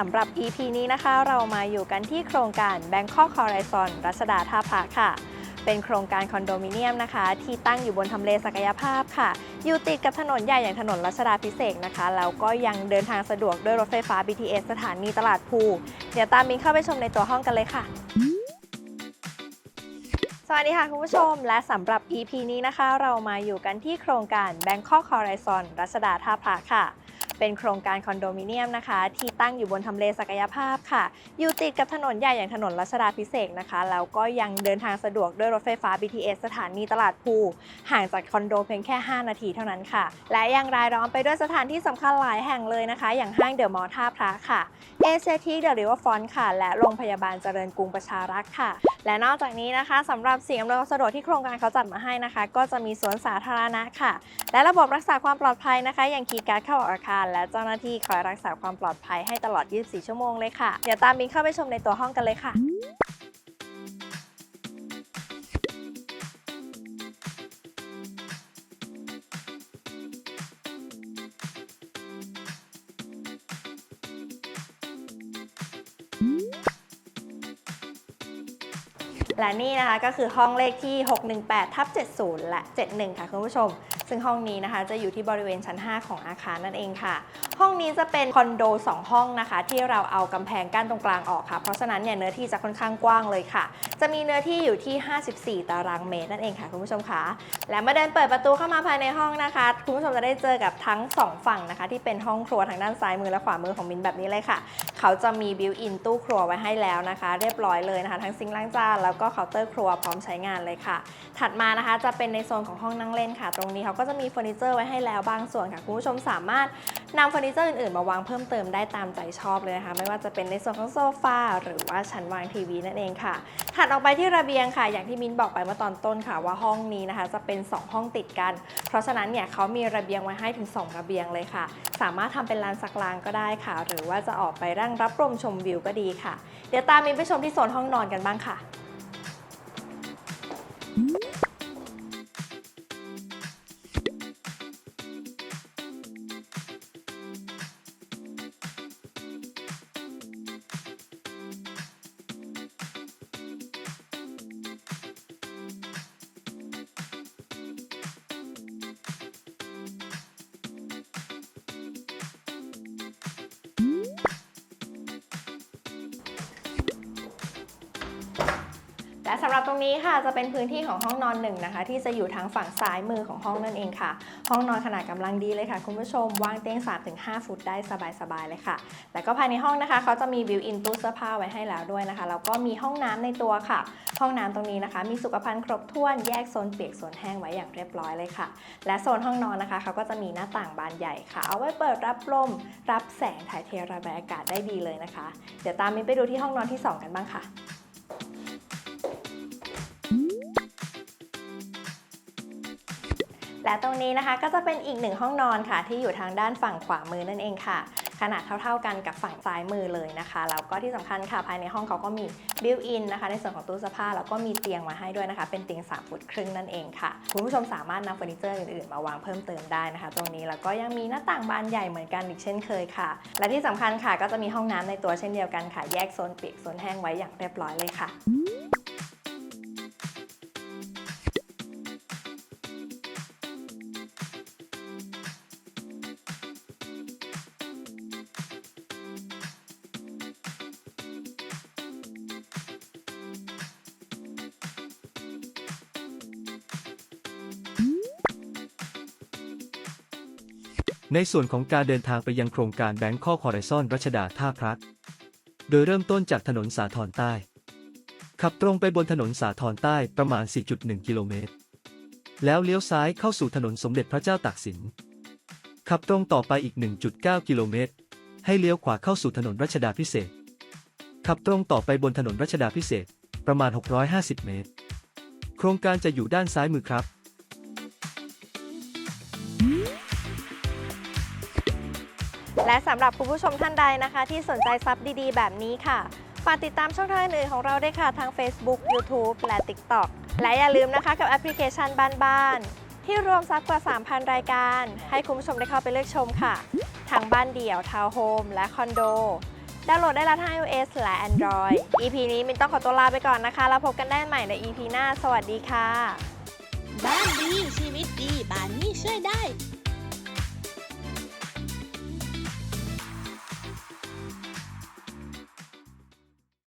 สำหรับ EP นี้นะคะ เรามาอยู่กันที่โครงการ Bangkok Horizon รัชดาท่าพระค่ะ เป็นโครงการคอนโดมิเนียมนะคะ ที่ตั้งอยู่บนทำเลศักยภาพค่ะ อยู่ติดกับถนนใหญ่อย่างถนนรัชดาพิเศษนะคะ แล้วก็ยังเดินทางสะดวกด้วยรถไฟฟ้า BTS สถานีตลาดภู เดี๋ยวตามมินเข้าไปชมในตัวห้องกันเลยค่ะ สวัสดีค่ะคุณผู้ชม และสำหรับ EP นี้นะคะ เรามาอยู่กันที่โครงการ Bangkok Horizon รัชดาท่าพระค่ะ เป็นโครงการคอนโดมิเนียมนะคะ ที่ตั้งอยู่บนทำเลศักยภาพค่ะ อยู่ติดกับถนนใหญ่อย่างถนนรัชดาพิเศษนะคะ แล้วก็ยังเดินทางสะดวกด้วยรถไฟฟ้า BTS สถานีตลาดภูห่างจากคอนโดเพียงแค่ 5 นาทีเท่านั้นค่ะ และยังรายล้อมไปด้วยสถานที่สำคัญหลายแห่งเลยนะคะ อย่างห้างเดอะมอลล์ท่าพระค่ะเอเชียทีเดอะริเวอร์ฟอนค่ะ และโรงพยาบาลเจริญกรุงประชารักษ์ค่ะ และนอกจากนี้นะคะสำหรับสิ่งอำนวยความสะดวกที่โครงการเขาจัดมาให้นะคะ ก็จะมีสวนสาธารณะค่ะ และระบบรักษาความปลอดภัยนะคะ อย่างคีย์การ์ดเข้าออกอาคารและเจ้าหน้าที่คอยรักษาความปลอดภัยให้ตลอด 24 ชั่วโมงเลยค่ะ เดี๋ยวตามบินเข้าไปชมในตัวห้องกันเลยค่ะและนี่นะคะก็คือห้องเลขที่ 618ทับ70 และ 71 ค่ะคุณผู้ชม ซึ่งห้องนี้นะคะจะอยู่ที่บริเวณชั้น 5 ของอาคารนั่นเองค่ะ ห้องนี้จะเป็นคอนโด 2 ห้องนะคะ ที่เราเอากำแพงกั้นตรงกลางออกค่ะ เพราะฉะนั้นเนี่ยเนื้อที่จะค่อนข้างกว้างเลยค่ะ จะมีเนื้อที่อยู่ที่ 54 ตารางเมตรนั่นเองค่ะคุณผู้ชมคะและเมื่อเดินเปิดประตูเข้ามาภายในห้องนะคะ คุณผู้ชมจะได้เจอกับทั้ง 2 ฝั่งนะคะ ที่เป็นห้องครัวทางด้านซ้ายมือและขวามือของมินแบบนี้เลยค่ะ เขาจะมีบิวอินตู้ครัวไว้ให้แล้วนะคะ เรียบร้อยเลยนะคะ ทั้งซิงค์ล้างจานแล้วก็เคาน์เตอร์ครัวพร้อมใช้งานเลยค่ะ ถัดมานะคะจะเป็นในโซนของห้องนั่งเล่นค่ะ ตรงนี้เขาก็จะมีเฟอร์นิเจอร์ไว้ให้แล้วบางส่วนค่ะคุณผู้ชมสามารถนำเฟอร์นิเจอร์อื่นๆ มาวางเพิ่มเติมได้ตามใจชอบเลยนะคะ ไม่ว่าจะเป็นในส่วนของโซฟาหรือว่าชั้นวางทีวีนั่นเองค่ะถัดออกไปที่ระเบียงค่ะ อย่างที่มิ้นบอกไปเมื่อตอนต้นค่ะ ว่าห้องนี้นะคะ จะเป็น 2 ห้องติดกัน เพราะฉะนั้นเนี่ยเขามีระเบียงไว้ให้ถึง 2 ระเบียงเลยค่ะ สามารถทำเป็นลานสักลางก็ได้ค่ะ หรือว่าจะออกไปร่างรับลมชมวิวก็ดีค่ะ เดี๋ยวตามมิ้นไปชมที่โซนห้องนอนกันบ้างค่ะ และสำหรับตรงนี้ค่ะจะเป็นพื้นที่ของห้องนอนหนึ่งนะคะ ที่จะอยู่ทางฝั่งซ้ายมือของห้องนั่นเองค่ะ ห้องนอนขนาดกำลังดีเลยค่ะ คุณผู้ชมวางเตียง 3-5 ฟุตได้สบายๆเลยค่ะ แล้วก็ภายในห้องนะคะเขาจะมีบิวอินตู้เสื้อผ้าไว้ให้แล้วด้วยนะคะแล้วก็มีห้องน้ำในตัวค่ะ ห้องน้ำตรงนี้นะคะ มีสุขภัณฑ์ครบถ้วนแยกโซนเปียกโซนแห้งไว้อย่างเรียบร้อยเลยค่ะ และโซนห้องนอนนะคะเขาก็จะมีหน้าต่างบานใหญ่ค่ะ เอาไว้เปิดรับลมรับแสงถ่ายเทระบายอากาศได้ดีเลยนะคะ เดี๋ยวตามมิ้นไปดูที่ห้องนอนที่สองกันบ้างค่ะ และตรงนี้นะคะก็จะเป็นอีกหนึ่งห้องนอนค่ะ ที่อยู่ทางด้านฝั่งขวามือนั่นเองค่ะ ขนาดเท่าๆกันกับฝั่งซ้ายมือเลยนะคะแล้วก็ที่สำคัญค่ะภายในห้องเขาก็มีบิวอินนะคะ ในส่วนของตู้เสื้อผ้าแล้วก็มีเตียงมาให้ด้วยนะคะ เป็นเตียง3ฟุตครึ่งนั่นเองค่ะคุณผู้ชมสามารถนำเฟอร์นิเจอร์อื่นๆ มาวางเพิ่มเติมได้นะคะ ตรงนี้แล้วก็ยังมีหน้าต่างบานใหญ่เหมือนกันอีกเช่นเคยค่ะ และที่สำคัญค่ะก็จะมีห้องน้ำในตัวเช่นเดียวกันค่ะแยกโซนเปียกโซนแห้งไว้อย่างเรียบร้อยเลยค่ะ ในส่วนของการเดินทางไปยังโครงการแบงคอกฮอริซอนรัชดาท่าพระโดยเริ่มต้นจากถนนสาทรใต้ ขับตรงไปบนถนนสาทรใต้ประมาณ 4.1 กิโลเมตร แล้วเลี้ยวซ้ายเข้าสู่ถนนสมเด็จพระเจ้าตากสิน ขับตรงต่อไปอีก 1.9 กิโลเมตร ให้เลี้ยวขวาเข้าสู่ถนนรัชดาพิเศษ ขับตรงต่อไปบนถนนรัชดาพิเศษประมาณ 650 เมตร โครงการจะอยู่ด้านซ้ายมือครับ และสำหรับคุณผู้ชมท่านใดนะคะ ที่สนใจซับดีๆ แบบนี้ค่ะฝากติดตามช่องทางอื่นๆของเราได้วยค่ะทาง Facebook YouTube และ TikTok และอย่าลืมนะคะกับแอปพลิเคชันบ้านๆที่รวมซับกว่า 3,000 รายการ ให้คุณผู้ชมได้เข้าไปเลือกชมค่ะทั้งบ้านเดี่ยวทาวน์โฮมและคอนโดดาวน์โหลดได้แล้วทั้ง iOS และ Android EP นี้มินต้องขอตัวลาไปก่อนนะคะ แล้วพบกันได้ใหม่ใน EP หน้า สวัสดีค่ะ